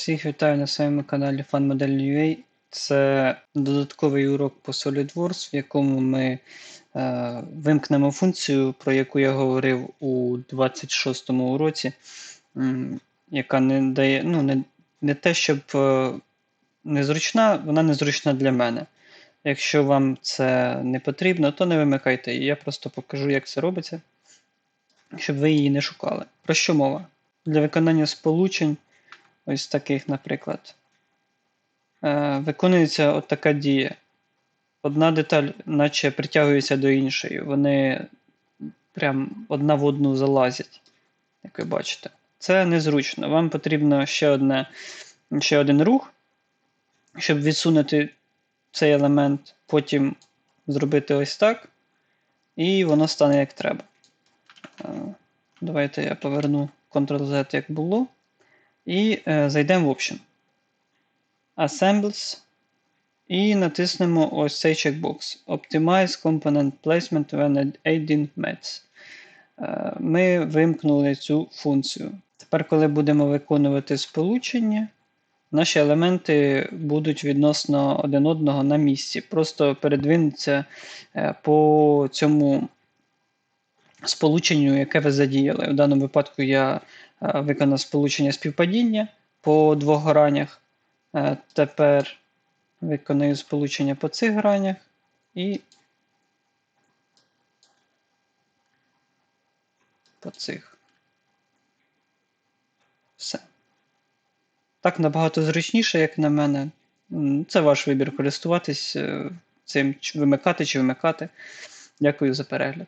Всіх вітаю на своєму каналі FunModel.ua. Це додатковий урок по SolidWorks, в якому ми е, вимкнемо функцію, про яку я говорив у 26-му уроці, м, яка не дає, ну, не, не те, щоб е, незручна, вона незручна для мене. Якщо вам це не потрібно, то не вимикайте її. Я просто покажу, як це робиться, щоб ви її не шукали. Про що мова? Для виконання сполучень. Ось таких, наприклад. Е, Виконується от така дія. Одна деталь, наче притягується до іншої. Вони прям одна в одну залазять, як ви бачите. Це незручно. Вам потрібно ще, одне, ще один рух, щоб відсунути цей елемент, потім зробити ось так, і воно стане як треба. Е, Давайте я поверну Ctrl-Z, як було. І е, зайдемо в Option. Assembles. І натиснемо ось цей чекбокс. Optimize Component Placement when adding Mets. Е, ми вимкнули цю функцію. Тепер, коли будемо виконувати сполучення, наші елементи будуть відносно один одного на місці. Просто передвинуться е, по цьому сполученню, яке ви задіяли. В даному випадку я е, виконав сполучення співпадіння по двох гранях. Е, Тепер виконую сполучення по цих гранях і по цих. Все. Так набагато зручніше, як на мене. Це ваш вибір користуватись е, цим, вимикати чи вимикати. Дякую за перегляд.